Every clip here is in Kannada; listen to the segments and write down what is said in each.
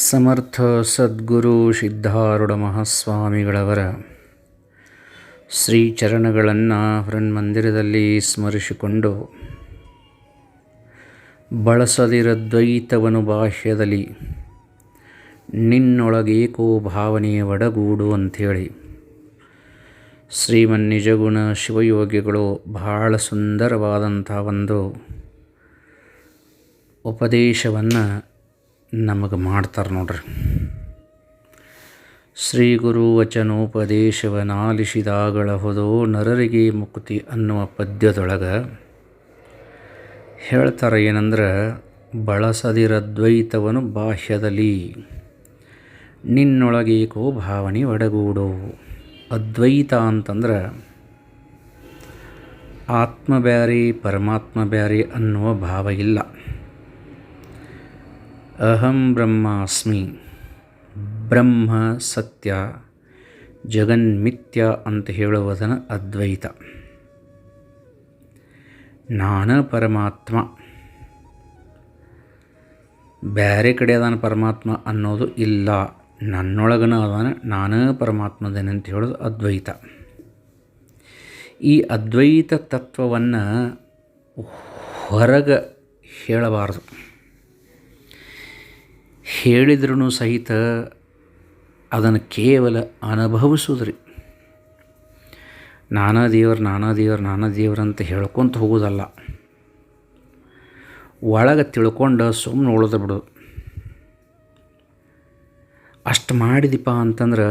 ಸಮರ್ಥ ಸದ್ಗುರು ಸಿದ್ಧಾರೂಢ ಮಹಾಸ್ವಾಮಿಗಳವರ ಶ್ರೀ ಚರಣಗಳನ್ನು ಹೃನ್ಮಂದಿರದಲ್ಲಿ ಸ್ಮರಿಸಿಕೊಂಡು ಬಳಸದಿರದ್ವೈತವನು ಬಾಹ್ಯದಲ್ಲಿ ನಿನ್ನೊಳಗೇಕೋ ಭಾವನೆಯ ಒಡಗೂಡು ಅಂಥೇಳಿ. ಶ್ರೀಮನ್ ನಿಜಗುಣ ಶಿವಯೋಗಿಗಳು ಬಹಳ ಸುಂದರವಾದಂಥ ಒಂದು ಉಪದೇಶವನ್ನು ನಮಗೆ ಮಾಡ್ತಾರೆ ನೋಡ್ರಿ. ಶ್ರೀ ಗುರು ವಚನೋಪದೇಶವನಾಲಿಸಿದಾಗಳಹುದೋ ನರರಿಗೆ ಮುಕ್ತಿ ಅನ್ನುವ ಪದ್ಯದೊಳಗೆ ಹೇಳ್ತಾರೆ ಏನಂದ್ರೆ ಬಳಸದಿರದ್ವೈತವನು ಬಾಹ್ಯದಲ್ಲಿ ನಿನ್ನೊಳಗೇಕೋ ಭಾವನೆ ಒಡಗೂಡು. ಅದ್ವೈತ ಅಂತಂದ್ರೆ, ಆತ್ಮ ಬ್ಯಾರಿ ಪರಮಾತ್ಮ ಬ್ಯಾರಿ ಅನ್ನುವ ಭಾವ ಇಲ್ಲ. ಅಹಂ ಬ್ರಹ್ಮಾಸ್ಮಿ. ಬ್ರಹ್ಮ, ಸತ್ಯ, ಜಗನ್ಮಿತ್ಯ ಅಂತ ಹೇಳುವುದನ ಅದ್ವೈತ. ನಾನ ಪರಮಾತ್ಮ. ಬೇರೆ ಕಡೆ ಅದಾನ ಪರಮಾತ್ಮ ಅನ್ನೋದು ಇಲ್ಲ. ನನ್ನೊಳಗನ ಅದಾನ ನಾನೇ ಪರಮಾತ್ಮದೇನೆ ಅಂತ ಹೇಳೋದು ಅದ್ವೈತ. ಈ ಅದ್ವೈತ ತತ್ವವನ್ನು ಹೊರಗೆ ಹೇಳಬಾರ್ದು. ಹೇಳಿದ್ರೂ ಸಹಿತ ಅದನ್ನು ಕೇವಲ ಅನುಭವಿಸೋದ್ರಿ ನಾನಾ ದೇವ್ರು ನಾನಾ ದೇವ್ರು ನಾನಾ ದೇವ್ರು ಅಂತ ಹೇಳ್ಕೊತ ಹೋಗೋದಲ್ಲ ಒಳಗೆ ತಿಳ್ಕೊಂಡು ಸುಮ್ಮನೆ ಉಳಿದು ಬಿಡು. ಅಷ್ಟು ಮಾಡಿದಿಪ್ಪ ಅಂತಂದ್ರೆ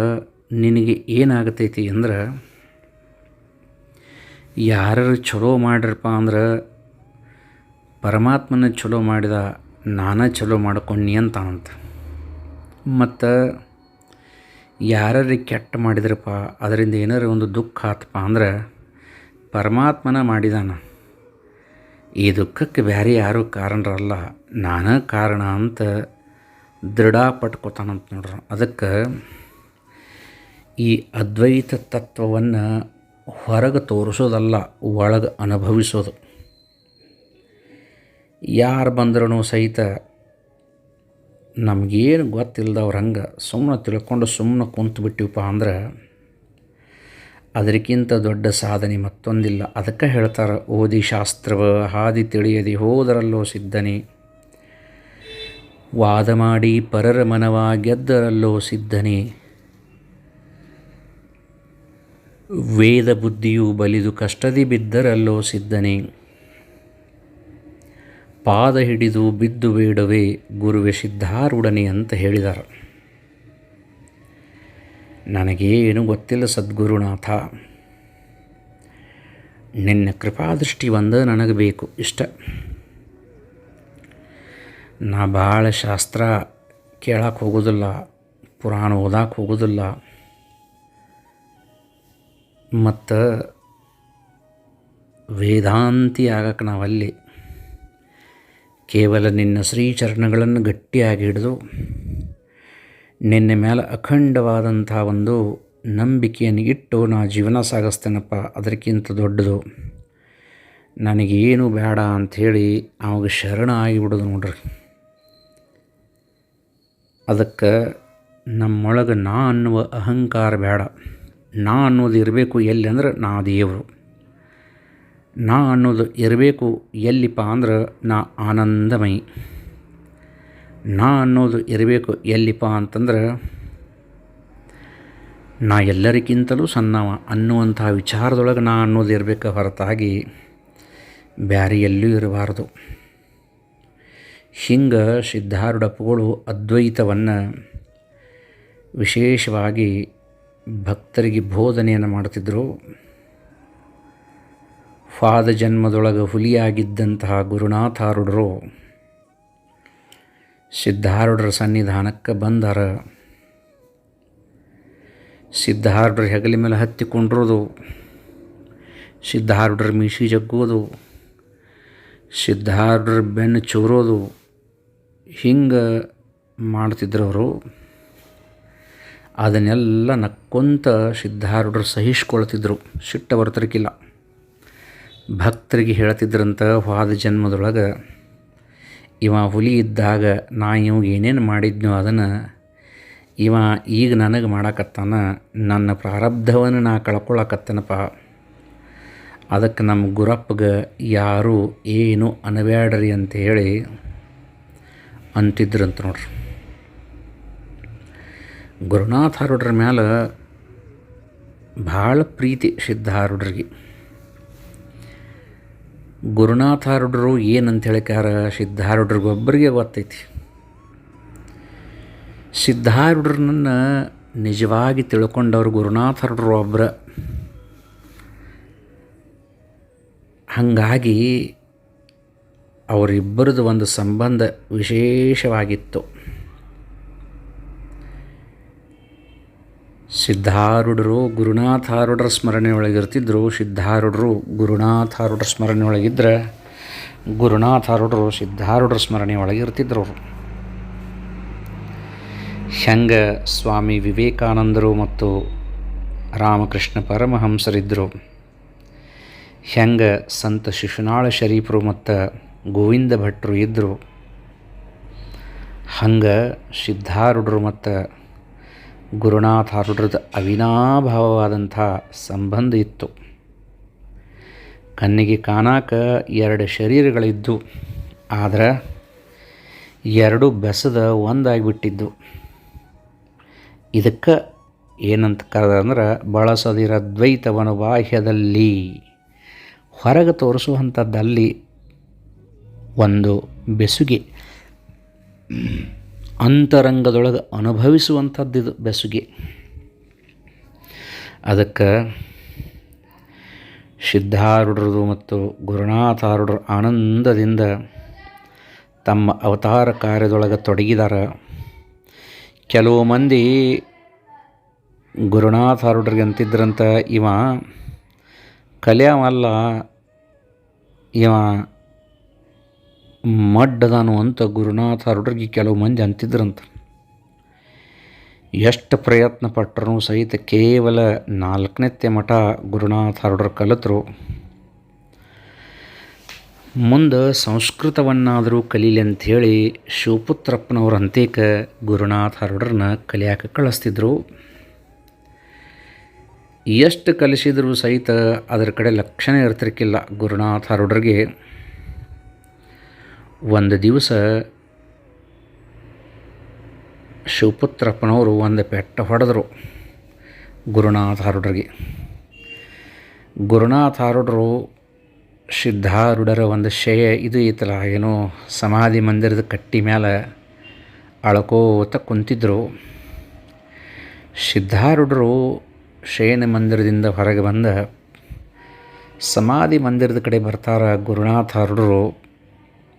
ನಿನಗೆ ಏನಾಗತೈತಿ ಅಂದ್ರೆ ಯಾರು ಚಲೋ ಮಾಡ್ರಪ್ಪ ಅಂದ್ರೆ ಪರಮಾತ್ಮನ ಚಲೋ ಮಾಡಿದ ನಾನೇ ಚಲೋ ಮಾಡ್ಕೊಂಡಿ ಅಂತ ಮತ್ತು ಯಾರಿಗೆ ಕೆಟ್ಟ ಮಾಡಿದ್ರಪ್ಪ, ಅದರಿಂದ ಏನಾರು ಒಂದು ದುಃಖ ಆತಪ್ಪ ಅಂದ್ರೆ ಪರಮಾತ್ಮನ ಮಾಡಿದಾನ. ಈ ದುಃಖಕ್ಕೆ ಬೇರೆ ಯಾರೂ ಕಾರಣರಲ್ಲ, ನಾನೇ ಕಾರಣ ಅಂತ ದೃಢ ಪಟ್ಕೋತಾನಂತ ನೋಡ್ರಿ. ಅದಕ್ಕೆ ಈ ಅದ್ವೈತ ತತ್ವವನ್ನು ಹೊರಗೆ ತೋರಿಸೋದಲ್ಲ, ಒಳಗೆ ಅನುಭವಿಸೋದು. ಯಾರು ಬಂದ್ರೂ ಸಹಿತ ನಮಗೇನು ಗೊತ್ತಿಲ್ಲದವ್ರು ಹಂಗೆ ಸುಮ್ಮನೆ ತಿಳ್ಕೊಂಡು ಸುಮ್ಮನೆ ಕುಂತು ಬಿಟ್ಟಿವಪ್ಪ ಅಂದ್ರೆ ಅದಕ್ಕಿಂತ ದೊಡ್ಡ ಸಾಧನೆ ಮತ್ತೊಂದಿಲ್ಲ. ಅದಕ್ಕೆ ಹೇಳ್ತಾರೆ, ಓದಿ ಶಾಸ್ತ್ರವ, ಹಾದಿ ತಿಳಿಯದೆ ಹೋದರಲ್ಲೋ ಸಿದ್ಧನಿ. ವಾದ ಮಾಡಿ ಪರರ ಮನವ ಗೆದ್ದರಲ್ಲೋ ಸಿದ್ಧನಿ. ವೇದ ಬುದ್ಧಿಯು ಬಲಿದು ಕಷ್ಟದಿ ಬಿದ್ದರಲ್ಲೋ ಸಿದ್ಧನೇ. ಪಾದ ಹಿಡಿದು ಬಿದ್ದು ಬೇಡವೇ ಗುರುವೆ ಸಿದ್ಧಾರೂಢನೆ ಅಂತ ಹೇಳಿದರು. ನನಗೇನು ಗೊತ್ತಿಲ್ಲ ಸದ್ಗುರುನಾಥ. ನಿನ್ನ ಕೃಪಾದೃಷ್ಟಿ ಒಂದು ನನಗೆ ಬೇಕು ಇಷ್ಟ. ನಾ ಭಾಳ ಶಾಸ್ತ್ರ ಕೇಳಕ್ಕೆ ಹೋಗೋದಿಲ್ಲ, ಪುರಾಣ ಓದಕ್ಕೆ ಹೋಗೋದಿಲ್ಲ. ಮತ್ತು ವೇದಾಂತಿ ಆಗಕ್ಕೆ ನಾವಲ್ಲಿ ಕೇವಲ ನಿನ್ನ ಶ್ರೀಚರಣಗಳನ್ನು ಗಟ್ಟಿಯಾಗಿ ಹಿಡಿದು ನಿನ್ನ ಮೇಲೆ ಅಖಂಡವಾದಂಥ ಒಂದು ನಂಬಿಕೆಯನ್ನು ಇಟ್ಟು ನಾ ಜೀವನ ಸಾಗಿಸ್ತೇನಪ್ಪ, ಅದಕ್ಕಿಂತ ದೊಡ್ಡದು ನನಗೇನು ಬೇಡ ಅಂಥೇಳಿ ಅವಾಗ ಶರಣ ಆಗಿಬಿಡೋದು ನೋಡ್ರಿ. ಅದಕ್ಕೆ ನಮ್ಮೊಳಗೆ ನಾ ಅನ್ನುವ ಅಹಂಕಾರ ಬೇಡ. ನಾ ಅನ್ನೋದು ಇರಬೇಕು ಎಲ್ಲಿ ಅಂದ್ರೆ ನಾ ದೇವರು. ನಾ ಅನ್ನೋದು ಇರಬೇಕು ಎಲ್ಲಿಪ್ಪ ಅಂದ್ರೆ ನಾ ಆನಂದಮಯಿ. ನಾ ಅನ್ನೋದು ಇರಬೇಕು ಎಲ್ಲಿಪ್ಪ ಅಂತಂದ್ರೆ ನಾ ಎಲ್ಲರಿಗಿಂತಲೂ ಸಣ್ಣವ ಅನ್ನುವಂಥ ವಿಚಾರದೊಳಗೆ ನಾ ಅನ್ನೋದು ಇರಬೇಕು ಹೊರತಾಗಿ ಬ್ಯಾರೆ ಎಲ್ಲೂ ಇರಬಾರ್ದು. ಹಿಂಗೆ ಸಿದ್ಧಾರೂಢಪ್ಪಗಳು ಅದ್ವೈತವನ್ನು ವಿಶೇಷವಾಗಿ ಭಕ್ತರಿಗೆ ಬೋಧನೆಯನ್ನು ಮಾಡ್ತಿದ್ದರು ಫಾದ ಜನ್ಮದೊಳಗೆ ಹುಲಿಯಾಗಿದ್ದಂತಹ ಗುರುನಾಥಾರುಡರು ಸಿದ್ಧಾರುಡರ ಸನ್ನಿಧಾನಕ್ಕೆ ಬಂದಾರ. ಸಿದ್ಧಾರುಡ್ರ ಹೆಗಲಿ ಮೇಲೆ ಹತ್ತಿಕೊಂಡಿರೋದು ಸಿದ್ಧಾರುಡ್ರ ಮೀಸಿ ಜಗ್ಗೋದು ಸಿದ್ಧಾರುಡ್ರ ಬೆನ್ನು ಚೂರೋದು, ಹಿಂಗೆ ಮಾಡ್ತಿದ್ರವರು. ಅದನ್ನೆಲ್ಲ ನಕ್ಕೊಂತ ಸಿದ್ಧಾರುಡ್ರು ಸಹಿಸ್ಕೊಳ್ತಿದ್ರು ಸಿಟ್ಟ ಬರ್ತರ್ಕಿಲ್ಲ ಭಕ್ತರಿಗೆ ಹೇಳ್ತಿದ್ರಂತ ವಾದ ಜನ್ಮದೊಳಗೆ, ಇವ ಹುಲಿ ಇದ್ದಾಗ ನಾ ಇವಾಗ ಏನೇನು ಮಾಡಿದ್ನೋ ಅದನ್ನು ಇವ ಈಗ ನನಗೆ ಮಾಡಕತ್ತಾನ, ನನ್ನ ಪ್ರಾರಬ್ಧವನ್ನು ನಾ ಕಳ್ಕೊಳಕತ್ತನಪ್ಪ. ಅದಕ್ಕೆ ನಮ್ಮ ಗುರಪ್ಪಗೆ ಯಾರು ಏನು ಅನಬ್ಯಾಡ್ರಿ ಅಂತ ಹೇಳಿ ಅಂತಿದ್ರಂತ ನೋಡ್ರಿ. ಗುರುನಾಥ ಹಾರುಡ್ರ ಮ್ಯಾಲೆ ಭಾಳ ಪ್ರೀತಿ ಸಿದ್ಧಾರೂಢರಿಗೆ ಗುರುನಾಥಾರುಡ್ರು ಏನಂತ ಹೇಳಿಕಾರ ಸಿದ್ಧಾರುಡ್ರಿಗೊಬ್ಬರಿಗೆ ಗೊತ್ತೈತಿ. ಸಿದ್ಧಾರುಡ್ರನ್ನ ನಿಜವಾಗಿ ತಿಳ್ಕೊಂಡವ್ರು ಗುರುನಾಥಾರುಡ್ರು ಒಬ್ಬರ ಹಾಗಾಗಿ ಅವರಿಬ್ಬರದು ಒಂದು ಸಂಬಂಧ ವಿಶೇಷವಾಗಿತ್ತು. ಸಿದ್ಧಾರೂಢರು ಗುರುನಾಥಾರೂಢರ ಸ್ಮರಣೆ ಒಳಗಿರ್ತಿದ್ರು ಸಿದ್ಧಾರೂಢರು ಗುರುನಾಥಾರೂಢರ ಸ್ಮರಣೆ ಒಳಗಿದ್ರೆ ಗುರುನಾಥಾರೂಢರು ಸಿದ್ಧಾರೂಢರ ಸ್ಮರಣೆ ಒಳಗಿರ್ತಿದ್ರು ಅವರು ಹೆಂಗೆ ಸ್ವಾಮಿ ವಿವೇಕಾನಂದರು ಮತ್ತು ರಾಮಕೃಷ್ಣ ಪರಮಹಂಸರಿದ್ದರು ಹೆಂಗೆ ಸಂತ ಶಿಶುನಾಳ ಶರೀಫರು ಮತ್ತು ಗೋವಿಂದ ಭಟ್ರು ಇದ್ದರು ಹಂಗೆ ಸಿದ್ಧಾರೂಢರು ಮತ್ತು ಗುರುನಾಥ ಹಾರುಡ್ರದ್ದು ಅವಿನಾಭಾವವಾದಂಥ ಸಂಬಂಧ ಇತ್ತು. ಕಣ್ಣಿಗೆ ಕಾಣಾಕ ಎರಡು ಶರೀರಗಳಿದ್ದು, ಆದ್ರೆ ಎರಡು ಬೆಸದ ಒಂದಾಗಿಬಿಟ್ಟಿದ್ದು. ಇದಕ್ಕೆ ಏನಂತ ಕರೆದಂದ್ರೆ ಬಳಸದಿರ ದ್ವೈತವನು ಬಾಹ್ಯದಲ್ಲಿ ಹೊರಗೆ ತೋರಿಸುವಂಥದ್ದಲ್ಲಿ ಒಂದು ಬೆಸುಗೆ. ಅಂತರಂಗದೊಳಗೆ ಅನುಭವಿಸುವಂಥದ್ದು ಇದು ಬೆಸುಗೆ. ಅದಕ್ಕೆ ಸಿದ್ಧಾರೂಢರದು ಮತ್ತು ಗುರುನಾಥಾರೂಢರು ಆನಂದದಿಂದ ತಮ್ಮ ಅವತಾರ ಕಾರ್ಯದೊಳಗೆ ತೊಡಗಿದಾರ. ಕೆಲವು ಮಂದಿ ಗುರುನಾಥಾರೂಢರಿಗೆ ಅಂತಿದ್ರಂತ ಇವ ಕಲಿಯವಲ್ಲ ಇವ ಮಡ್ಡದಾನು ಅಂತ ಗುರುನಾಥ ಅರುಡ್ರಿಗೆ ಕೆಲವು ಮಂದಿ ಅಂತಿದ್ರಂತ. ಎಷ್ಟು ಪ್ರಯತ್ನ ಪಟ್ಟರೂ ಸಹಿತ ಕೇವಲ ನಾಲ್ಕನೇತ್ಯ ಮಠ ಗುರುನಾಥ ಗುರುನಾಥಾರೂಢರು ಕಲಿತರು. ಮುಂದೆ ಸಂಸ್ಕೃತವನ್ನಾದರೂ ಕಲೀಲಿ ಅಂಥೇಳಿ ಶಿವಪುತ್ರಪ್ಪನವ್ರ ಅಂತೇಕ ಅರುಡ್ರನ್ನ ಕಲಿಯಾಕೆ ಕಳಿಸ್ತಿದ್ರು. ಎಷ್ಟು ಕಲಿಸಿದರೂ ಸಹಿತ ಅದರ ಕಡೆ ಲಕ್ಷಣ ಇರ್ತಿರ್ಕಿಲ್ಲ ಗುರುನಾಥಾರೂಢರಿಗೆ ಒಂದು ದಿವಸ ಶಿವಪುತ್ರಪ್ಪನವರು ಒಂದು ಪೆಟ್ಟ ಹೊಡೆದರು ಗುರುನಾಥ ಹರುಡ್ರಿಗೆ. ಗುರುನಾಥ ಹರುಡರು ಸಿದ್ಧಾರುಡರ ಒಂದು ಶಯ ಇದು ಐತಲ್ಲ ಏನೋ ಸಮಾಧಿ ಮಂದಿರದ ಕಟ್ಟಿ ಮೇಲೆ ಅಳ್ಕೋತ ಕುಂತಿದ್ದರು ಸಿದ್ಧಾರುಡರು ಶಯನ ಮಂದಿರದಿಂದ ಹೊರಗೆ ಬಂದ ಸಮಾಧಿ ಮಂದಿರದ ಕಡೆ ಬರ್ತಾರ ಗುರುನಾಥಾರೂಢರು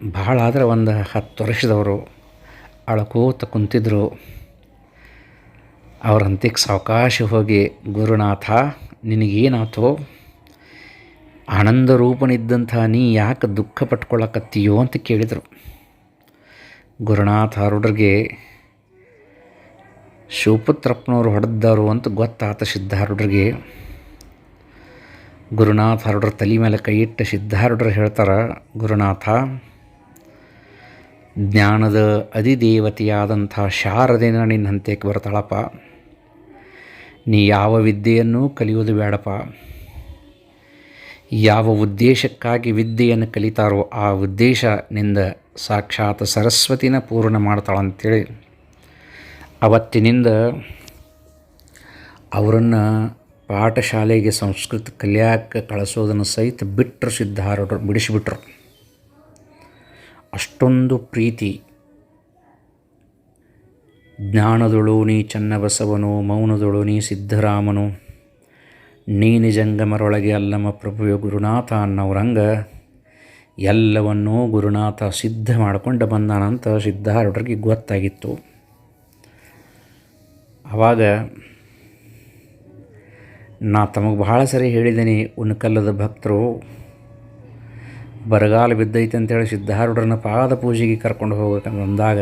ಭಾಳ ಆದರೆ ಒಂದು ಹತ್ತು ವರ್ಷದವರು ಅಳ್ಕೋತ ಕುಂತಿದ್ರು. ಅವ್ರ ಸಾವಕಾಶ ಹೋಗಿ, ಗುರುನಾಥ ನಿನಗೇನಾತೋ ಆನಂದ ರೂಪನಿದ್ದಂಥ ನೀ ಯಾಕೆ ದುಃಖ ಪಟ್ಕೊಳ್ಳಕತ್ತೀಯೋ ಅಂತ ಕೇಳಿದರು. ಗುರುನಾಥ ಆರುಡ್ರಿಗೆ, ಶಿವಪುತ್ರಪ್ಪನವರು ಹೊಡೆದ್ದಾರು ಅಂತ ಗೊತ್ತಾತ ಸಿದ್ಧಾರುಡ್ರಿಗೆ ಗುರುನಾಥ ಹರಡ್ರ ತಲೆ ಮೇಲೆ ಕೈ ಇಟ್ಟು ಸಿದ್ಧಾರೂಢರು ಹೇಳ್ತಾರೆ, ಗುರುನಾಥ ಜ್ಞಾನದ ಅಧಿದೇವತೆಯಾದಂಥ ಶಾರದೇನ ನಿನ್ನ ಹಂತಕ್ಕೆ ಬರ್ತಾಳಪ್ಪ. ನೀ ಯಾವ ವಿದ್ಯೆಯನ್ನು ಕಲಿಯೋದು ಬೇಡಪ್ಪ. ಯಾವ ಉದ್ದೇಶಕ್ಕಾಗಿ ವಿದ್ಯೆಯನ್ನು ಕಲಿತಾರೋ ಆ ಉದ್ದೇಶ ನಿಂದ ಸಾಕ್ಷಾತ್ ಸರಸ್ವತಿನ ಪೂರ್ಣ ಮಾಡ್ತಾಳಂತೇಳಿ. ಅವತ್ತಿನಿಂದ ಅವರನ್ನು ಪಾಠಶಾಲೆಗೆ ಸಂಸ್ಕೃತ ಕಲಿಯಾಕ ಕಳಿಸೋದನ್ನು ಸಹಿತ ಬಿಟ್ಟರು ಸಿದ್ಧಾರೂಢರು ಬಿಡಿಸಿಬಿಟ್ರು. ಅಷ್ಟೊಂದು ಪ್ರೀತಿ. ಜ್ಞಾನದೊಳು ನೀ ಚನ್ನಬಸವನು, ಮೌನದೊಳು ನೀ ಸಿದ್ಧರಾಮನು. ನೀ ನಿಜಂಗಮರೊಳಗೆ ಅಲ್ಲಮ್ಮ ಪ್ರಭುವೆ ಗುರುನಾಥ ಅನ್ನೋರಂಗ, ಎಲ್ಲವನ್ನೂ ಗುರುನಾಥ ಸಿದ್ಧ ಮಾಡಿಕೊಂಡು ಬಂದಾನಂತ ಸಿದ್ಧಾರೂಢರಿಗೆ ಗೊತ್ತಾಗಿತ್ತು. ಆವಾಗ ನಾ ತಮಗೆ ಬಹಳ ಸರಿ ಹೇಳಿದ್ದೀನಿ ಉನ್ಕಲ್ಲದ ಭಕ್ತರು. ಬರಗಾಲ ಬಿದ್ದೈತೆ ಅಂತೇಳಿ ಸಿದ್ಧಾರೂಢರನ್ನ ಪಾದ ಪೂಜೆಗೆ ಕರ್ಕೊಂಡು ಹೋಗ್ಬೇಕಂತ ಅಂದಾಗ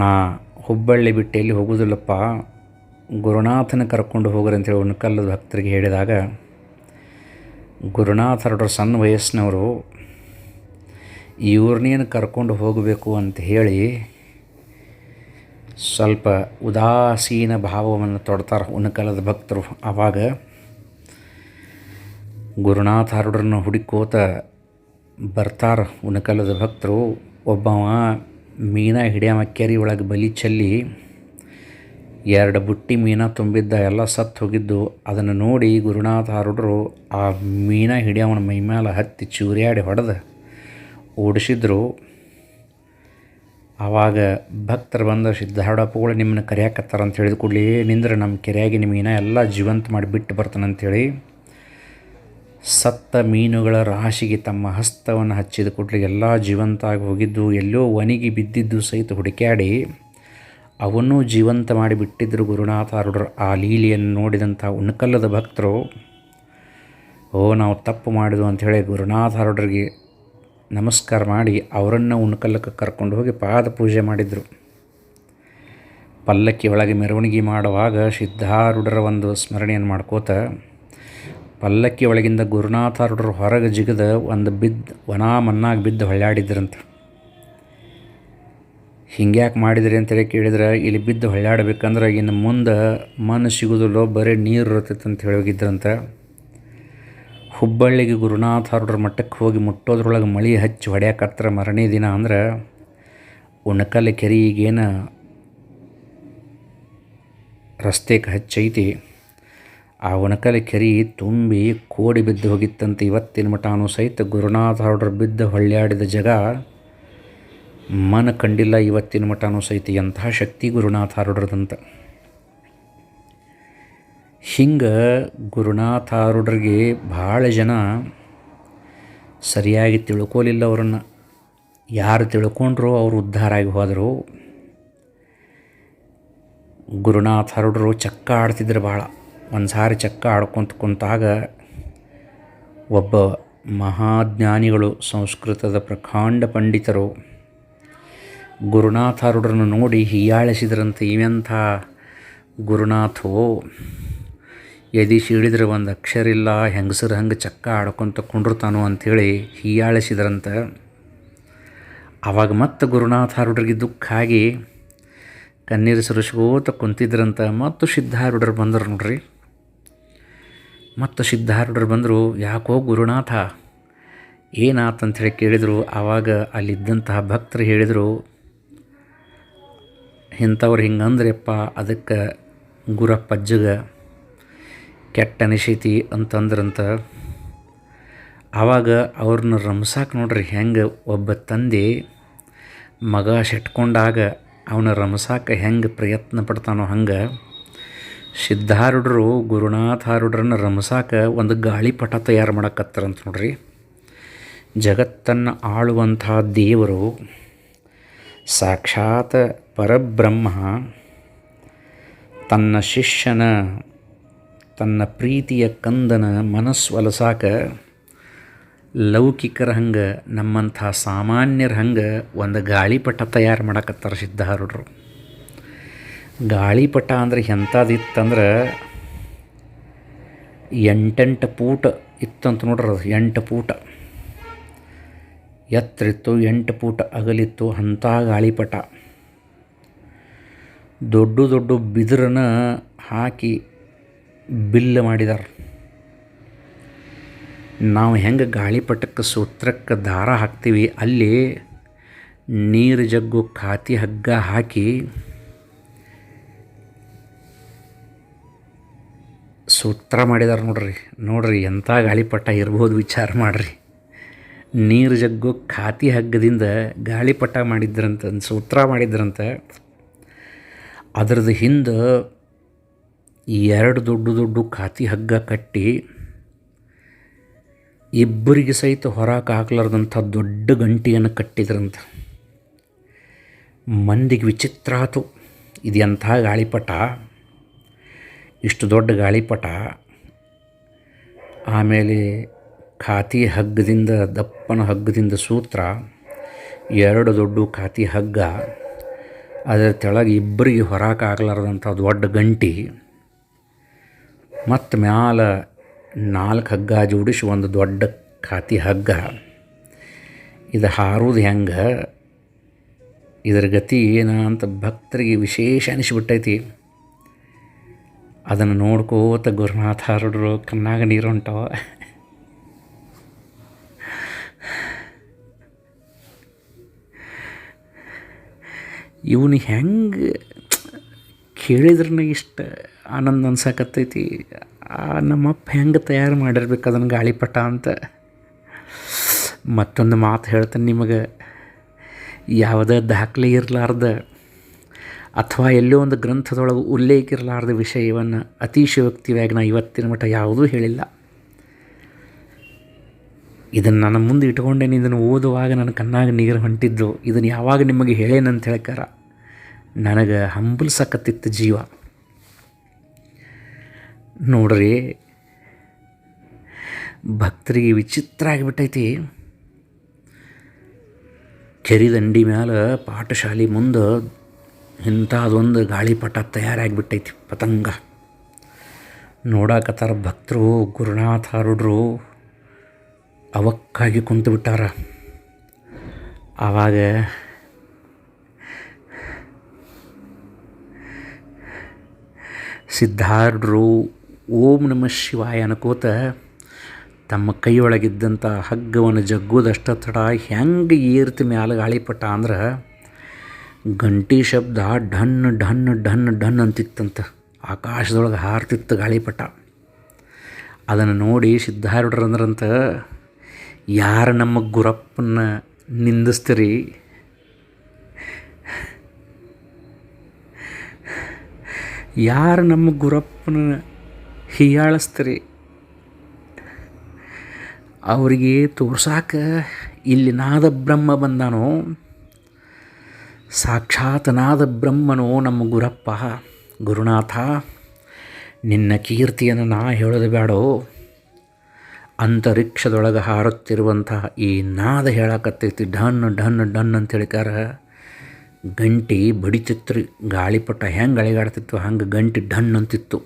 ನಾ ಹುಬ್ಬಳ್ಳಿ ಬಿಟ್ಟು ಎಲ್ಲಿ ಹೋಗೋದಿಲ್ಲಪ್ಪ, ಗುರುನಾಥನ ಕರ್ಕೊಂಡು ಹೋಗ್ರಿ ಅಂತೇಳಿ ಉಣ್ಕಲ್ಲದ ಭಕ್ತರಿಗೆ ಹೇಳಿದಾಗ, ಗುರುನಾಥರಡ್ರ ಸಣ್ಣ ವಯಸ್ಸಿನವರು ಇವ್ರನ್ನೇನು ಕರ್ಕೊಂಡು ಹೋಗಬೇಕು ಅಂತ ಹೇಳಿ ಸ್ವಲ್ಪ ಉದಾಸೀನ ಭಾವವನ್ನು ತೊಡ್ತಾರೆ ಉಣಕಲದ ಭಕ್ತರು. ಆವಾಗ ಗುರುನಾಥಾರುಡ್ರನ್ನ ಹುಡುಕೋತ ಬರ್ತಾರೆ ಉಣಕಲದ ಭಕ್ತರು. ಒಬ್ಬವ ಮೀನ ಹಿಡಿಯವ ಕೆರೆ ಒಳಗೆ ಬಲಿ ಚೆಲ್ಲಿ ಎರಡು ಬುಟ್ಟಿ ಮೀನ ತುಂಬಿದ್ದ ಎಲ್ಲ ಸತ್ತು ಹೋಗಿದ್ದು. ಅದನ್ನು ನೋಡಿ ಗುರುನಾಥ ಆರುಡ್ರು ಆ ಮೀನ ಹಿಡಿಯವನ ಮೈ ಮೇಲೆ ಹತ್ತಿ ಚೂರಿಯಾಡಿ ಹೊಡೆದು. ಓಡಿಸಿದ್ರು. ಆವಾಗ ಭಕ್ತರು ಬಂದ ಸಿದ್ಧಾರೂಢಪ್ಪಗಳು ನಿಮ್ಮನ್ನ ಕರೆಯಾಕತ್ತಾರ ಅಂತ ಹೇಳಿದ ಕೂಡಲೇ ನಿಂದ್ರೆ ನಮ್ಮ ಕೆರೆಯಾಗಿನ ಮೀನ ಎಲ್ಲ ಜೀವಂತ ಮಾಡಿ ಬಿಟ್ಟು ಬರ್ತಾನಂಥೇಳಿ ಸತ್ತ ಮೀನುಗಳ ರಾಶಿಗೆ ತಮ್ಮ ಹಸ್ತವನ್ನು ಹಚ್ಚಿದ ಕೂಡಲೇ ಎಲ್ಲ ಜೀವಂತಾಗಿ ಹೋಗಿದ್ದು ಎಲ್ಲೋ ಒಣಗಿ ಬಿದ್ದಿದ್ದು ಸಹಿತ ಹುಡುಕ್ಯಾಡಿ ಅವನ್ನೂ ಜೀವಂತ ಮಾಡಿ ಬಿಟ್ಟಿದ್ದರು ಗುರುನಾಥಾರುಡ್ರು ಆ ಲೀಲೆಯನ್ನು ನೋಡಿದಂಥ ಉಣ್ಕಲ್ಲದ ಭಕ್ತರು, ಓ, ನಾವು ತಪ್ಪು ಮಾಡಿದ್ವು ಅಂಥೇಳಿ ಗುರುನಾಥಾರುಡರಿಗೆ ನಮಸ್ಕಾರ ಮಾಡಿ ಅವರನ್ನು ಉಣ್ಕಲ್ಲಕ್ಕೆ ಕರ್ಕೊಂಡು ಹೋಗಿ ಪಾದ ಪೂಜೆ ಮಾಡಿದರು. ಪಲ್ಲಕ್ಕಿ ಒಳಗೆ ಮೆರವಣಿಗೆ ಮಾಡುವಾಗ ಸಿದ್ಧಾರುಡರ ಒಂದು ಸ್ಮರಣೆಯನ್ನು ಮಾಡ್ಕೋತ ಪಲ್ಲಕ್ಕಿ ಒಳಗಿಂದ ಗುರುನಾಥಾರುಡ್ರು ಹೊರಗೆ ಜಿಗದ ಒಂದು ಬಿದ್ದು ವನ ಮನ್ನಾಗಿ ಬಿದ್ದು ಹೊಳ್ಳಾಡಿದ್ರಂತ. ಹಿಂಗ್ಯಾಕೆ ಮಾಡಿದ್ರಿ ಅಂತೇಳಿ ಕೇಳಿದ್ರೆ, ಇಲ್ಲಿ ಬಿದ್ದು ಹೊಳ್ಳಾಡ್ಬೇಕಂದ್ರೆ ಇನ್ನು ಮುಂದೆ ಮಣ್ಣು ಸಿಗೋದಿಲ್ಲ, ಬರೀ ನೀರು ಇರ್ತೈತೆ ಅಂತ ಹೇಳಿ ಹೋಗಿದ್ರಂತ. ಹುಬ್ಬಳ್ಳಿಗೆ ಗುರುನಾಥಾರುಡ್ರ ಮಟ್ಟಕ್ಕೆ ಹೋಗಿ ಮುಟ್ಟೋದ್ರೊಳಗೆ ಮಳೆ ಹಚ್ಚಿ ಹೊಡ್ಯಾಕತ್ರ ಮರನೇ ದಿನ ಅಂದ್ರೆ ಉಣಕಲ್ಲಿ ಕೆರೆ ಈಗೇನು ರಸ್ತೆಗೆ ಹಚ್ಚೈತಿ. ಆ ವನಕಲೆ ಕೆರೆ ತುಂಬಿ ಕೋಡಿ ಬಿದ್ದು ಹೋಗಿತ್ತಂತೆ. ಇವತ್ತಿನ ಮಟಾನು ಸಹಿತ ಗುರುನಾಥಾರುಡ್ರು ಬಿದ್ದು ಹೊಳ್ಳ್ಯಾಡಿದ ಜಗ ಮನ ಕಂಡಿಲ್ಲ. ಇವತ್ತಿನ ಮಠಾನು ಸಹಿತ ಎಂತಹ ಶಕ್ತಿ ಗುರುನಾಥಾರುಡ್ರದಂತ ಹಿಂಗೆ ಗುರುನಾಥಾರುಡ್ರಿಗೆ ಭಾಳ ಜನ ಸರಿಯಾಗಿ ತಿಳ್ಕೊಲಿಲ್ಲ ಅವರನ್ನು. ಯಾರು ತಿಳ್ಕೊಂಡ್ರು ಅವರು ಉದ್ಧಾರಾಗಿ ಹೋದರು. ಗುರುನಾಥಾರುಡ್ರು ಚಕ್ಕ ಆಡ್ತಿದ್ರು ಭಾಳ. ಒಂದು ಸಾರಿ ಚಕ್ಕ ಆಡ್ಕೊಂತ ಕುಂತಾಗ ಒಬ್ಬ ಮಹಾಜ್ಞಾನಿಗಳು ಸಂಸ್ಕೃತದ ಪ್ರಕಾಂಡ ಪಂಡಿತರು ಗುರುನಾಥಾರುಡರನ್ನು ನೋಡಿ ಹೀಯಾಳಿಸಿದ್ರಂತೆ, ಇವೆಂಥ ಗುರುನಾಥೋ, ಎದಿ ಸೀಳಿದ್ರೆ ಒಂದು ಅಕ್ಷರ ಇಲ್ಲ ಹೆಂಗಸರು ಹಂಗೆ ಚಕ್ಕ ಆಡ್ಕೊತ ಕುಂಡಿರ್ತಾನೋ ಅಂಥೇಳಿ ಹೀಯಾಳಿಸಿದ್ರಂತ. ಆವಾಗ ಮತ್ತೆ ಗುರುನಾಥಾರುಡರಿಗೆ ದುಃಖ ಆಗಿ ಕಣ್ಣೀರು ಸುರಿಸ್ಕೋತ ಕುಂತಿದ್ರಂತ. ಮತ್ತು ಸಿದ್ಧಾರೂಢರು ಬಂದರು ನೋಡ್ರಿ. ಮತ್ತು ಸಿದ್ಧಾರೂಢರು ಬಂದರು, ಯಾಕೋ ಗುರುನಾಥ ಏನಾತಂಥೇಳಿ ಕೇಳಿದರು. ಆವಾಗ ಅಲ್ಲಿದ್ದಂತಹ ಭಕ್ತರು ಹೇಳಿದರು, ಇಂಥವ್ರು ಹಿಂಗಂದ್ರಪ್ಪ ಅದಕ್ಕೆ ಗುರಪ್ಪಜ್ಜಗ ಕೆಟ್ಟ ಅನಿಸೈತಿ ಅಂತಂದ್ರಂತ. ಆವಾಗ ಅವ್ರನ್ನ ರಂಸಾಕೆ ನೋಡ್ರಿ, ಹೆಂಗೆ ಒಬ್ಬ ತಂದೆ ಮಗ ಸೆಟ್ಕೊಂಡಾಗ ಅವನ ರಮಸಾಕ ಹೆಂಗೆ ಪ್ರಯತ್ನ ಪಡ್ತಾನೋ ಹಂಗೆ ಸಿದ್ಧಾರೂಢರು ಗುರುನಾಥಾರೂಢರನ್ನ ರಮಸಾಕ ಒಂದು ಗಾಳಿಪಟ ತಯಾರು ಮಾಡಕತ್ತಾರಂತ ನೋಡ್ರಿ. ಜಗತ್ತನ್ನು ಆಳುವಂಥ ದೇವರು ಸಾಕ್ಷಾತ್ ಪರಬ್ರಹ್ಮ, ತನ್ನ ಶಿಷ್ಯನ, ತನ್ನ ಪ್ರೀತಿಯ ಕಂದನ ಮನಸ್ವಲಸಾಕ ಲೌಕಿಕರ ಹಂಗೆ ನಮ್ಮಂಥ ಸಾಮಾನ್ಯರ ಹಂಗೆ ಒಂದು ಗಾಳಿಪಟ ತಯಾರು ಮಾಡಕತ್ತಾರ ಸಿದ್ಧಾರೂಢರು. ಗಾಳಿಪಟ ಅಂದ್ರೆ ಎಂಥದಿತ್ತಂದ್ರೆ ಎಂಟೆಂಟು ಪೂಟ ಇತ್ತಂತ ನೋಡ್ರಿ ಅದು, ಎಂಟು ಪೂಟ. ಎತ್ತರಿತ್ತು, ಎಂಟು ಪೂಟ, ಅಗಲಿತ್ತು, ಅಂಥ ಗಾಳಿಪಟ. ದೊಡ್ಡ ದೊಡ್ಡ ಬಿದಿರನ್ನ ಹಾಕಿ ಬಿಲ್ಲು ಮಾಡಿದಾರೆ. ನಾವು ಹೆಂಗೆ ಗಾಳಿಪಟಕ್ಕೆ ಸೂತ್ರಕ್ಕೆ ದಾರ ಹಾಕ್ತೀವಿ, ಅಲ್ಲಿ ನೀರು ಜಗ್ಗು, ಖಾತಿ ಹಗ್ಗ ಹಾಕಿ ಸೂತ್ರ ಮಾಡಿದಾರೆ ನೋಡ್ರಿ. ನೋಡ್ರಿ ಎಂಥ ಗಾಳಿಪಟ ಇರ್ಬೋದು ವಿಚಾರ ಮಾಡಿರಿ. ನೀರು ಜಗ್ಗು ಖಾತಿ ಹಗ್ಗದಿಂದ ಗಾಳಿಪಟ ಮಾಡಿದ್ರಂತ, ಸೂತ್ರ ಮಾಡಿದ್ರಂತ. ಅದರದ್ದು ಹಿಂದೆ ಎರಡು ದೊಡ್ಡ ದೊಡ್ಡ ಖಾತಿ ಹಗ್ಗ ಕಟ್ಟಿ ಇಬ್ಬರಿಗೆ ಸಹಿತ ಹೊರಕ್ಕೆ ಹಾಕ್ಲಾರ್ದಂಥ ದೊಡ್ಡ ಗಂಟಿಯನ್ನು ಕಟ್ಟಿದ್ರಂತ. ಮಂದಿಗೆ ವಿಚಿತ್ರ ಆತು. ಇದು ಎಂಥ ಗಾಳಿಪಟ. ಇಷ್ಟು ದೊಡ್ಡ ಗಾಳಿಪಟ, ಆಮೇಲೆ ಖಾತಿ ಹಗ್ಗದಿಂದ, ದಪ್ಪನ ಹಗ್ಗದಿಂದ ಸೂತ್ರ, ಎರಡು ದೊಡ್ಡ ಖಾತಿ ಹಗ್ಗ, ಅದರ ತೆಳಗೆ ಇಬ್ಬರಿಗೆ ಹೊರಕಾಗಲಾರದಂಥ ದೊಡ್ಡ ಗಂಟಿ, ಮತ್ತು ಮ್ಯಾಲ ನಾಲ್ಕು ಹಗ್ಗ ಜೋಡಿಸಿ ಒಂದು ದೊಡ್ಡ ಖಾತಿ ಹಗ್ಗ. ಇದು ಹಾರೋದು ಹೆಂಗೆ? ಇದರ ಗತಿ ಏನ ಅಂತ ಭಕ್ತರಿಗೆ ವಿಶೇಷ ಅನಿಸ್ಬಿಟ್ಟೈತಿ. ಅದನ್ನು ನೋಡ್ಕೋತ ಗುರುನಾಥ ಹರಡ್ರು ಕಣ್ಣಾಗ ನೀರು ಹೊಂಟವ ಇವನು ಹೆಂಗೆ ಕೇಳಿದ್ರನ ಇಷ್ಟು ಆನಂದ ಅನ್ಸಕತ್ತೈತಿ. ನಮ್ಮಪ್ಪ ಹೆಂಗೆ ತಯಾರು ಮಾಡಿರ್ಬೇಕು ಅದನ್ನು ಗಾಳಿಪಟ ಅಂತ. ಮತ್ತೊಂದು ಮಾತು ಹೇಳ್ತಾನೆ ನಿಮಗೆ. ಯಾವುದೇ ದಾಖಲೆ ಇರಲಾರ್ದ ಅಥವಾ ಎಲ್ಲೋ ಒಂದು ಗ್ರಂಥದೊಳಗೆ ಉಲ್ಲೇಖಿರಲಾರದ ವಿಷಯವನ್ನು ಅತಿಶಯೋಕ್ತಿಯಾಗಿ ನಾ ಇವತ್ತಿನ ಮಟ್ಟ ಯಾವುದೂ ಹೇಳಿಲ್ಲ. ಇದನ್ನು ನನ್ನ ಮುಂದೆ ಇಟ್ಕೊಂಡೇನೆ ಇದನ್ನು ಓದುವಾಗ ನನ್ನ ಕಣ್ಣಾಗ ನೀರು ಹೊಂಟಿದ್ದು, ಇದನ್ನು ಯಾವಾಗ ನಿಮಗೆ ಹೇಳೇನಂತ ಹೇಳ್ಕಾರ? ನನಗೆ ಹಂಬಲ್ಸಕತ್ತಿತ್ತು ಜೀವ. ನೋಡ್ರಿ, ಭಕ್ತರಿಗೆ ವಿಚಿತ್ರ ಆಗಿಬಿಟ್ಟೈತಿ. ಕೆರಿದಂಡಿ ಮ್ಯಾಲ ಪಾಠಶಾಲಿ ಪಾಠಶಾಲೆ ಮುಂದೆ ಇಂಥದೊಂದು ಗಾಳಿಪಟ ತಯಾರಾಗಿಬಿಟ್ಟೈತಿ ಪತಂಗ. ನೋಡಾಕತ್ತಾರ ಭಕ್ತರು ಗುರುನಾಥ ಅರುಡ್ರು ಅವಕ್ಕಾಗಿ ಕುಂತು ಬಿಟ್ಟಾರ. ಆವಾಗ ಸಿದ್ಧಾರ್ಡ್ರು ಓಂ ನಮ ಶಿವಾಯ ಅನ್ಕೋತ ತಮ್ಮ ಕೈಯೊಳಗಿದ್ದಂಥ ಹಗ್ಗವನ್ನು ಜಗ್ಗೋದಷ್ಟ ತಡ ಹೆಂಗೆ ಏರ್ತಿ ಮ್ಯಾಲ ಗಾಳಿಪಟ ಅಂದ್ರೆ ಗಂಟಿ ಶಬ್ದ ಢನ್ ಢನ್ ಢನ್ ಢನ್ ಅಂತಿತ್ತಂತ. ಆಕಾಶದೊಳಗೆ ಹಾರ್ತಿತ್ತು ಗಾಳಿಪಟ. ಅದನ್ನು ನೋಡಿ ಸಿದ್ಧಾರೂಢರು ಅಂದ್ರಂತ ಯಾರು ನಮ್ಮ ಗುರಪ್ಪನ ನಿಂದಿಸ್ತೀರಿ? ಯಾರು ನಮ್ಮ ಗುರಪ್ಪನ ಹೀಯಾಳಿಸ್ತೀರಿ? ಅವರಿಗೆ ತೋರ್ಸಾಕ ಇಲ್ಲಿ ನಾದ ಬ್ರಹ್ಮ ಬಂದಾನೋ ಸಾಕ್ಷಾತ್ ನಾದ ಬ್ರಹ್ಮನೋ ನಮ್ಮ ಗುರಪ್ಪ. ಗುರುನಾಥ, ನಿನ್ನ ಕೀರ್ತಿಯನ್ನು ನಾ ಹೇಳೋದು ಬೇಡೋ ಅಂತರಿಕ್ಷದೊಳಗೆ ಹಾರುತ್ತಿರುವಂತಹ ಈ ನಾದ ಹೇಳಕತ್ತೈತಿ ಢನ್ ಢನ್ ಢನ್ ಅಂತ ಹೇಳಿಕಾರ ಗಂಟಿ ಬಡಿತಿತ್ತು ರೀ ಗಾಳಿಪಟ ಹೆಂಗೆ ಅಳಿಗಾಡ್ತಿತ್ತು, ಹಂಗೆ ಗಂಟಿ ಢನ್ ಅಂತಿತ್ತು.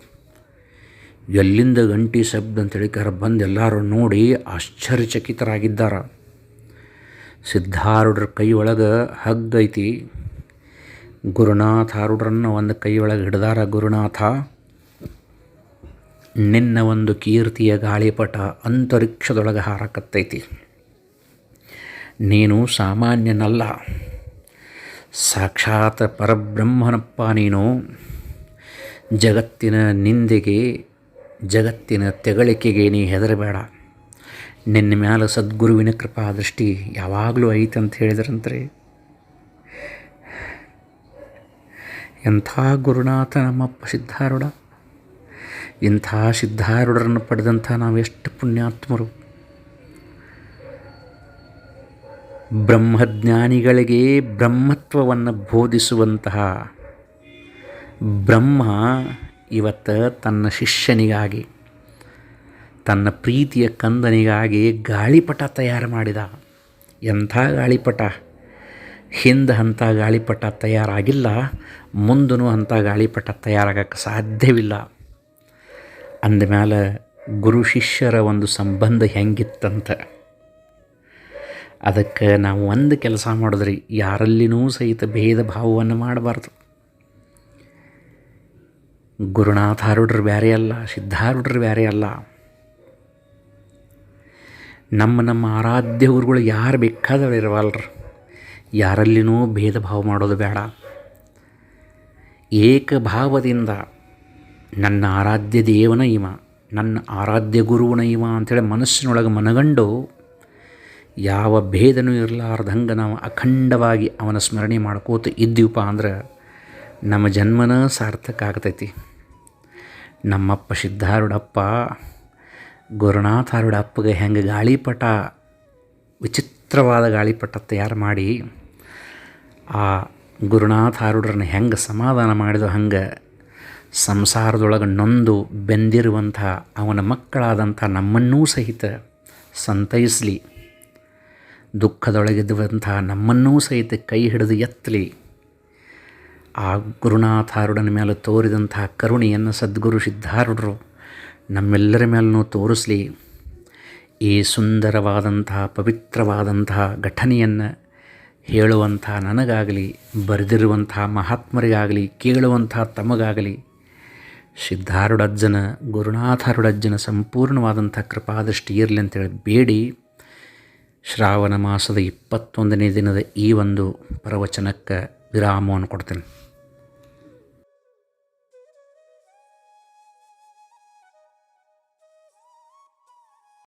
ಎಲ್ಲಿಂದ ಗಂಟಿ ಶಬ್ದ ಅಂತ ಹೇಳಿಕಾರ ಬಂದು ಎಲ್ಲರೂ ನೋಡಿ ಆಶ್ಚರ್ಯಚಕಿತರಾಗಿದ್ದಾರ. ಸಿದ್ಧಾರೂಢರ ಕೈ ಒಳಗೆ ಹಗ್ಗೈತಿ ಗುರುನಾಥ ಆರುಡ್ರನ್ನ ಒಂದು ಕೈ ಒಳಗೆ ಹಿಡ್ದಾರ ಗುರುನಾಥ. ನಿನ್ನ ಒಂದು ಕೀರ್ತಿಯ ಗಾಳಿಪಟ ಅಂತರಿಕ್ಷದೊಳಗೆ ಹಾರಕತ್ತೈತಿ. ನೀನು ಸಾಮಾನ್ಯನಲ್ಲ. ಸಾಕ್ಷಾತ್ ಪರಬ್ರಹ್ಮನಪ್ಪ ನೀನು. ಜಗತ್ತಿನ ನಿಂದೆಗೆ, ಜಗತ್ತಿನ ತೆಗಳಿಕೆಗೆ ನೀ ಹೆದರಬೇಡ. ನಿನ್ನ ಮ್ಯಾಲ ಸದ್ಗುರುವಿನ ಕೃಪಾ ದೃಷ್ಟಿ ಯಾವಾಗಲೂ ಐತೆ ಅಂತ ಹೇಳಿದ್ರಂತ್ರಿ. ಎಂಥ ಗುರುನಾಥ ನಮ್ಮಪ್ಪ ಸಿದ್ಧಾರೂಢ? ಇಂಥ ಸಿದ್ಧಾರೂಢರನ್ನು ಪಡೆದಂಥ ನಾವೆಷ್ಟು ಪುಣ್ಯಾತ್ಮರು? ಬ್ರಹ್ಮಜ್ಞಾನಿಗಳಿಗೆ ಬ್ರಹ್ಮತ್ವವನ್ನು ಬೋಧಿಸುವಂತಹ ಬ್ರಹ್ಮ ಇವತ್ತು ತನ್ನ ಶಿಷ್ಯನಿಗಾಗಿ ತನ್ನ ಪ್ರೀತಿಯ ಕಂದನಿಗಾಗಿ ಗಾಳಿಪಟ ತಯಾರು ಮಾಡಿದ. ಎಂಥ ಗಾಳಿಪಟ? ಹಿಂದೆ ಅಂಥ ಗಾಳಿಪಟ ತಯಾರಾಗಿಲ್ಲ ಮುಂದೂ ಅಂಥ ಗಾಳಿಪಟ ತಯಾರಾಗಕ್ಕೆ ಸಾಧ್ಯವಿಲ್ಲ. ಅಂದಮೇಲೆ ಗುರು ಶಿಷ್ಯರ ಒಂದು ಸಂಬಂಧ ಹೆಂಗಿತ್ತಂತ. ಅದಕ್ಕೆ ನಾವು ಒಂದು ಕೆಲಸ ಮಾಡಿದ್ರಿ, ಯಾರಲ್ಲಿನೂ ಸಹಿತ ಭೇದ ಭಾವವನ್ನು ಮಾಡಬಾರ್ದು. ಗುರುನಾಥಾರೂಢರು ಬೇರೆ ಅಲ್ಲ, ಸಿದ್ಧಾರೂಢರು ಬೇರೆ ಅಲ್ಲ. ನಮ್ಮ ನಮ್ಮ ಆರಾಧ್ಯ ಗುರುಗಳು ಯಾರು ಬೇಕಾದವ್ರು ಇರವಲ್ರ ಯಾರಲ್ಲಿನೂ ಭೇದ ಭಾವ ಮಾಡೋದು ಬೇಡ. ಏಕಭಾವದಿಂದ ನನ್ನ ಆರಾಧ್ಯ ದೇವನ ಇವ ನನ್ನ ಆರಾಧ್ಯ ಗುರುವನ ಇವ ಅಂಥೇಳಿ ಮನಸ್ಸಿನೊಳಗೆ ಮನಗಂಡು ಯಾವ ಭೇದನೂ ಇರಲಾರ್ದಂಗೆ ನಾವು ಅಖಂಡವಾಗಿ ಅವನ ಸ್ಮರಣೆ ಮಾಡ್ಕೋತ ಇದ್ದೀವಪ್ಪ ಅಂದ್ರೆ ನಮ್ಮ ಜನ್ಮನ ಸಾರ್ಥಕ ಆಗ್ತೈತಿ. ನಮ್ಮಪ್ಪ ಸಿದ್ಧಾರೂಢಪ್ಪ ಗುರುನಾಥಾರೂಢಪ್ಪಗೆ ಹೆಂಗೆ ಗಾಳಿಪಟ, ವಿಚಿತ್ರವಾದ ಗಾಳಿಪಟ ತಯಾರು ಮಾಡಿ, ಆ ಗುರುನಾಥಾರೂಢರನ್ನ ಹೆಂಗೆ ಸಮಾಧಾನ ಮಾಡಿದೋ ಹಂಗೆ ಸಂಸಾರದೊಳಗೆ ನೊಂದು ಬೆಂದಿರುವಂಥ ಅವನ ಮಕ್ಕಳಾದಂಥ ನಮ್ಮನ್ನೂ ಸಹಿತ ಸಂತೈಸಲಿ ದುಃಖದೊಳಗಿದ್ದುವಂಥ ನಮ್ಮನ್ನೂ ಸಹಿತ ಕೈ ಹಿಡಿದು ಎತ್ತಲಿ, ಆ ಗುರುನಾಥಾರುಡನ ಮೇಲೆ ತೋರಿದಂಥ ಕರುಣೆಯನ್ನು ಸದ್ಗುರು ಸಿದ್ಧಾರೂಢರು ನಮ್ಮೆಲ್ಲರ ಮೇಲೂ ತೋರಿಸಲಿ ಈ ಸುಂದರವಾದಂತಹ, ಪವಿತ್ರವಾದಂತಹ ಘಟನೆಯನ್ನು ಹೇಳುವಂಥ ನನಗಾಗಲಿ, ಬರೆದಿರುವಂತಹ ಮಹಾತ್ಮರಿಗಾಗಲಿ ಕೇಳುವಂಥ ತಮಗಾಗಲಿ ಸಿದ್ಧಾರುಡಜ್ಜನ ಗುರುನಾಥಾರೂಢಜ್ಜನ ಸಂಪೂರ್ಣವಾದಂಥ ಕೃಪಾದೃಷ್ಟಿ ಇರಲಿ ಅಂತೇಳಿ ಬೇಡಿ. ಶ್ರಾವಣ ಮಾಸದ ಇಪ್ಪತ್ತೊಂದನೇ ದಿನದ ಈ ಒಂದು ಪ್ರವಚನಕ್ಕೆ ವಿರಾಮವನ್ನು ಕೊಡ್ತೇನೆ.